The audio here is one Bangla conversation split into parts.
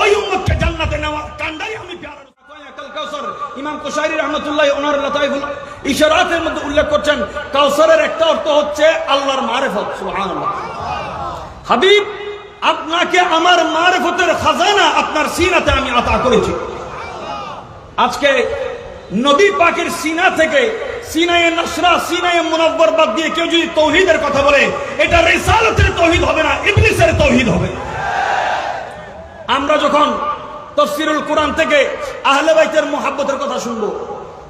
ওই উম্মতকে জান্নাতে নেওয়ার কান্ডাই আমি পেয়ারা মধ্যে উল্লেখ করছেন একটা হচ্ছে মারেফত। হাবিব, আপনাকে আমার খাজানা, আপনার সিনাতে আমি করেছি। আজকে নদী পাকের সিনা থেকে সিনায়ে নসরা, সিনায়ে মুনাব্বর বাদ দিয়ে কেউ যদি তৌহিদের কথা বলে, এটা রেসালতের তৌহিদ হবে না ইংলিশের তৌহিদ হবে। আমরা যখন তফসিরুল কোরআন থেকে আহলে বাইতের মোহাব্বতের কথা শুনব,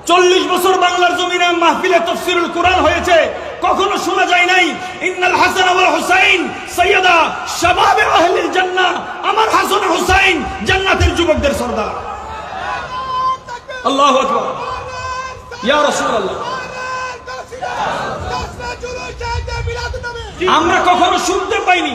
চল্লিশ বছর বাংলার জমিনে মাহফিলে তফসিরুল কোরআন হয়েছে, কখনো শোনা যায় নাই, ইন্নাল হাসান ওয়াল হুসাইন, সৈয়দা শাবাবে আহলিল জান্নাহ, আমার হাসান হুসাইন, জান্নাতের যুবকদের সর্দার। আল্লাহু আকবার। ইয়া রাসূলুল্লাহ। আমরা কখনো শুনতে পাইনি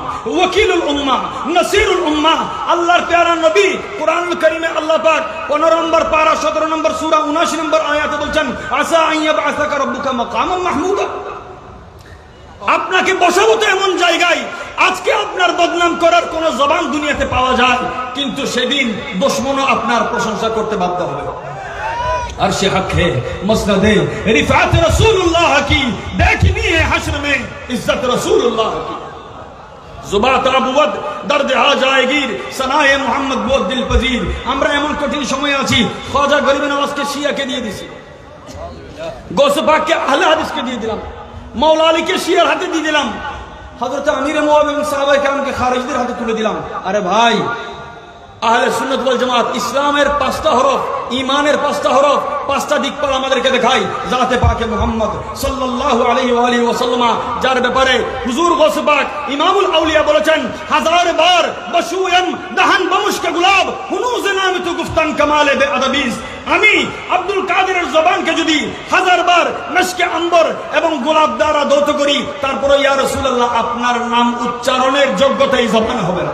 ওয়াকিলুল উম্মা, নাসিরুল উম্মা, আল্লাহর প্যারা নবী কোরআন করিমে আল্লাহ পাক পনেরো নম্বর পারা, সতেরো নম্বর সুরা উনাশি নম্বর আয়াতে বলছেন আসা আইয়া বা আসাকা মাহমুদা। আপনাকে বসাবো তো এমন জায়গায়, আজকে আপনার বদনাম করার কোন জবান দুনিয়াতে পাওয়া যায়, কিন্তু সেদিন দুশ্মনও আপনার প্রশংসা করতে বাধ্য হবে। আর সে হকে মসনদে রিফাত রসুল্লাহ কি দেখনি হ্যাঁ হাসর মে, ইজ্জত রসুল্লাহ কি। জুবাত আবুবদ দর্দে আ জায়গির সনায়ে মোহাম্মদ বোধ দিল পজির। আমরা এমন কঠিন সময়ে আছি খাজা গরিব নওয়াজকে শিয়াকে দিয়ে দিছি। গোসবাককে আহলে হাদিসকে দিয়ে দিলাম। মাওলা আলীকে হাতে দিয়ে দিলাম। এবং সাহাবায়ে কেরামকে খারিজদের হাতে তুলে দিলাম। আরে ভাই, আহলে সুন্নাত ওয়াল জামাত, ইসলামের পাঁচটা হরফ ইমানের পাঁচটা হরফ পাঁচটা দিকপাল আমাদেরকে দেখায় জাতে পাকে মুহাম্মদ ওয়াসাল্লাম, যার ব্যাপারে হুজুর গৌস পাক ইমামুল আউলিয়া বলেছেন, হাজার বার বমুশকে গুলাব, হুনুজ গুফতান কামালে বে আমি আব্দুল কাদেরের জবানকে যদি হাজার বার মেশকে আম্বর এবং গোলাপ দ্বারা দৌত করি, তারপরে ইয়া রাসূলুল্লাহ, আপনার নাম উচ্চারণের যোগ্যতা এই হবে না।